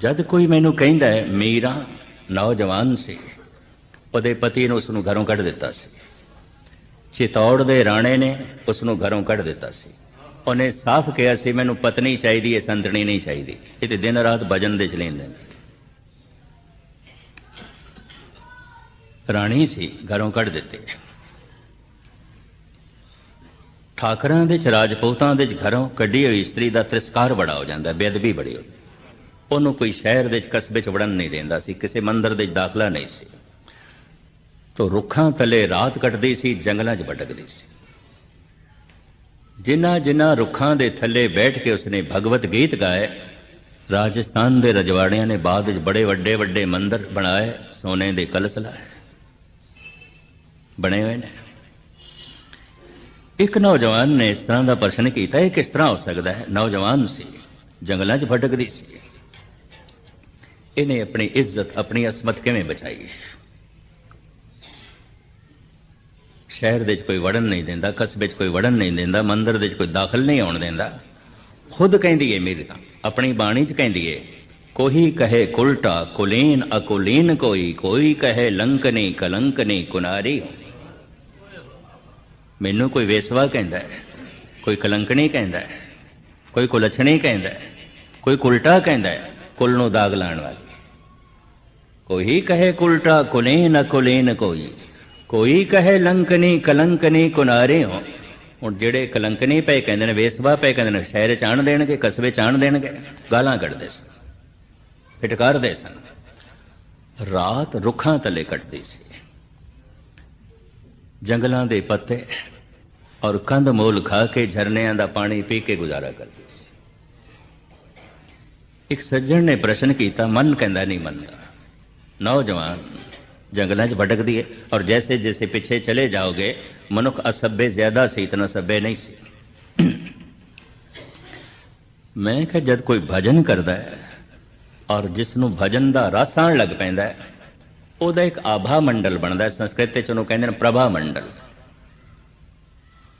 ਜਦ ਕੋਈ ਮੈਨੂੰ ਕਹਿੰਦਾ ਹੈ, ਮੀਰਾ, ਨੌਜਵਾਨ ਸੀ। ਉਹਦੇ ਪਤੀ ਨੇ ਉਸ ਨੂੰ ਘਰੋਂ ਕੱਢ ਦਿੱਤਾ ਸੀ। ਚਿਤੌੜ ਦੇ ਰਾਣੇ ਨੇ ਉਸ ਨੂੰ ਘਰੋਂ ਕੱਢ ਦਿੱਤਾ ਸੀ। ਉਹਨੇ ਸਾਫ਼ ਕਿਹਾ ਸੀ, ਮੈਨੂੰ ਪਤਨੀ ਚਾਹੀਦੀ ਹੈ, ਸੰਤਣੀ ਨਹੀਂ ਚਾਹੀਦੀ। ਇਹ ਤੇ ਦਿਨ ਰਾਤ ਭਜਨ ਦੇ ਚ ਲੈਂਦੇ ਰਾਣੀ ਸੀ, ਘਰੋਂ ਕੱਢ ਦਿੱਤੇ। ਠਾਕਰਾਂ ਦੇ ਚ, ਰਾਜਪੂਤਾਂ ਦੇ ਚ ਘਰੋਂ ਕੱਢੀ ਹੋਈ ਇਸਤਰੀ ਦਾ ਤਿਰਸਕਾਰ ਬੜਾ ਹੋ ਜਾਂਦਾ, ਬੇਅਦਬੀ ਬੜੀ ਹੋ ਉਹਨੂੰ ਕੋਈ ਸ਼ਹਿਰ ਦੇ ਚ, ਕਸਬੇ ਚ ਵੜਨ ਨਹੀਂ ਦਿੰਦਾ ਸੀ, ਕਿਸੇ ਮੰਦਰ ਦੇ ਚ ਦਾਖਲਾ ਨਹੀਂ ਸੀ। ਤੋ ਰੁੱਖਾਂ ਥੱਲੇ ਰਾਤ ਕੱਟਦੀ ਸੀ, ਜੰਗਲਾਂ 'ਚ ਭਟਕਦੀ ਸੀ। ਜਿਨ੍ਹਾਂ ਜਿਨ੍ਹਾਂ ਰੁੱਖਾਂ ਦੇ ਥੱਲੇ ਬੈਠ ਕੇ ਉਸਨੇ ਭਗਵਤ ਗੀਤ ਗਾਏ, ਰਾਜਸਥਾਨ ਦੇ ਰਜਵਾੜਿਆਂ ਨੇ ਬਾਅਦ ਵਿੱਚ ਬੜੇ ਵੱਡੇ ਵੱਡੇ ਮੰਦਰ ਬਣਾਏ, ਸੋਨੇ ਦੇ ਕਲਸ਼ ਲਾਏ, ਬਣੇ ਹੋਏ ਨੇ। ਇੱਕ ਨੌਜਵਾਨ ਨੇ ਇਸ ਤਰ੍ਹਾਂ ਦਾ ਪ੍ਰਸ਼ਨ ਕੀਤਾ, ਇਹ ਕਿਸ ਤਰ੍ਹਾਂ ਹੋ ਸਕਦਾ ਹੈ? ਨੌਜਵਾਨ ਸੀ, ਜੰਗਲਾਂ 'ਚ ਭਟਕਦੀ ਸੀ। ਇਹਨੇ ਆਪਣੀ ਇੱਜ਼ਤ, ਆਪਣੀ ਅਸਮਤ ਕਿਵੇਂ ਬਚਾਈ? ਸ਼ਹਿਰ ਦੇ ਵਿੱਚ ਕੋਈ ਵੜਨ ਨਹੀਂ ਦਿੰਦਾ, ਕਸਬੇ 'ਚ ਕੋਈ ਵੜਨ ਨਹੀਂ ਦਿੰਦਾ, ਮੰਦਰ ਦੇ ਵਿੱਚ ਕੋਈ ਦਾਖਲ ਨਹੀਂ ਆਉਣ ਦਿੰਦਾ। ਖੁਦ ਕਹਿੰਦੀ ਏ, ਮੇਰੀ ਤਾਂ, ਆਪਣੀ ਬਾਣੀ 'ਚ ਕਹਿੰਦੀ ਏ, ਕੋਈ ਕਹੇ ਕੁਲਟਾ ਕੁਲੀਨ, ਅਕੁਲੀਨ ਕੋਈ ਕੋਈ ਕਹੇ ਲੰਕਨੀ ਕਲੰਕਨੀ ਕੁਨਾਰੀ ਮੈਨੂੰ ਕੋਈ ਵੇਸਵਾ ਕਹਿੰਦਾ ਹੈ, ਕੋਈ ਕਲੰਕਣੀ ਕਹਿੰਦਾ ਹੈ, ਕੋਈ ਕੁਲਛਣੀ ਕਹਿੰਦਾ ਹੈ, ਕੋਈ ਕੁਲਟਾ ਕਹਿੰਦਾ ਹੈ, ਕੁਲ ਨੂੰ ਦਾਗ ਲਾਣ ਵਾਲੀ। ਕੋਈ ਕਹੇ ਕੁਲਟਾ ਕੁਲੇ ਅਕੁਲੀਨ ਕੋਈ ਕੋਈ ਕਹੇ ਲੰਕਨੀ ਕਲੰਕਨੀ ਕੁਨਾਰੇ ਹੋ ਹੁਣ ਜਿਹੜੇ ਕਲੰਕਨੀ ਪਏ ਕਹਿੰਦੇ ਨੇ, ਵੇਸਵਾ ਪਏ ਕਹਿੰਦੇ ਨੇ, ਸ਼ਹਿਰ ਚ ਆਣ ਦੇਣਗੇ, ਕਸਬੇ ਚ ਆਣ ਦੇਣਗੇ, ਗਾਲਾਂ ਕੱਢਦੇ ਸਨ, ਫਟਕਾਰਦੇ ਸਨ। ਰਾਤ ਰੁੱਖਾਂ ਤਲੇ ਕੱਟਦੀ ਸੀ। ਜੰਗਲਾਂ ਦੇ ਪੱਤੇ ਔਰ ਕੰਧ ਮੋਲ ਖਾ ਕੇ ਝਰਨਿਆਂ ਦਾ ਪਾਣੀ ਪੀ ਕੇ ਗੁਜ਼ਾਰਾ ਕਰਦੀ ਸੀ। ਇੱਕ ਸੱਜਣ ਨੇ ਪ੍ਰਸ਼ਨ ਕੀਤਾ, ਮਨ ਕਹਿੰਦਾ ਨਹੀਂ ਮੰਨਦਾ। ਨੌਜਵਾਨ, ਜੰਗਲਾਂ 'ਚ ਭਟਕਦੀ ਹੈ ਔਰ ਜੈਸੇ ਜੈਸੇ ਪਿੱਛੇ ਚਲੇ ਜਾਓਗੇ, ਮਨੁੱਖ ਅਸਭ्य ਜ਼ਿਆਦਾ ਸੀ, ਇਤਨਾ ਸਭ्य ਨਹੀਂ ਸੀ। ਮੈਂ ਕਿਹਾ, ਜਦ ਕੋਈ ਭਜਨ ਕਰਦਾ ਹੈ ਔਰ ਜਿਸ ਨੂੰ ਭਜਨ ਦਾ ਰਸ ਆਉਣ ਲੱਗ ਪੈਂਦਾ ਹੈ ਉਹਦਾ ਇੱਕ ਆਭਾ ਮੰਡਲ ਬਣਦਾ ਸੰਸਕ੍ਰਿਤ ਵਿੱਚ ਉਹਨੂੰ ਕਹਿੰਦੇ ਨੇ ਪ੍ਰਭਾ ਮੰਡਲ।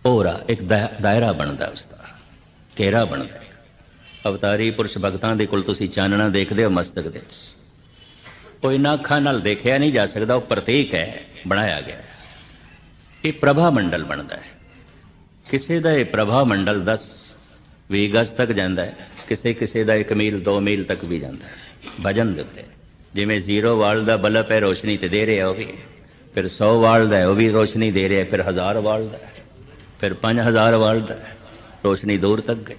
ਔਰਾ ਇੱਕ ਦਾ- ਦਾਇਰਾ ਬਣਦਾ ਉਸ ਦਾ, ਘੇਰਾ ਬਣਦਾ ਅਵਤਾਰੀ ਪੁਰਸ਼ ਭਗਤਾਂ ਦੇ ਕੋਲ ਤੁਸੀਂ ਚਾਨਣਾ ਦੇਖਦੇ ਹੋ, ਮਸਤਕ ਦੇ ਵਿੱਚ। ਉਹ ਇਹਨਾਂ ਅੱਖਾਂ ਨਾਲ ਦੇਖਿਆ ਨਹੀਂ ਜਾ ਸਕਦਾ, ਉਹ ਪ੍ਰਤੀਕ ਹੈ, ਬਣਾਇਆ ਗਿਆ ਇਹ ਪ੍ਰਭਾ ਮੰਡਲ ਬਣਦਾ ਹੈ। ਕਿਸੇ ਦਾ ਇਹ ਪ੍ਰਭਾ ਮੰਡਲ 10 20 ਗਜ਼ ਤੱਕ ਜਾਂਦਾ ਹੈ, ਕਿਸੇ ਕਿਸੇ ਦਾ 1 ਮੀਲ 2 ਮੀਲ ਤੱਕ ਵੀ ਜਾਂਦਾ ਹੈ, ਭਜਨ ਦੇ ਉੱਤੇ। ਜਿਵੇਂ ਜ਼ੀਰੋ ਵਾਲ ਦਾ ਬਲਬ ਹੈ, ਰੋਸ਼ਨੀ ਤੇ ਦੇ ਰਿਹਾ ਉਹ ਵੀ। ਫਿਰ 100 ਵਾਲ ਦਾ ਉਹ ਵੀ ਰੋਸ਼ਨੀ ਦੇ ਰਿਹਾ ਫਿਰ 1000 ਵਾਲ ਦਾ ਫਿਰ 5000 ਵਾਲ ਦਾ ਰੋਸ਼ਨੀ ਦੂਰ ਤੱਕ ਗਈ।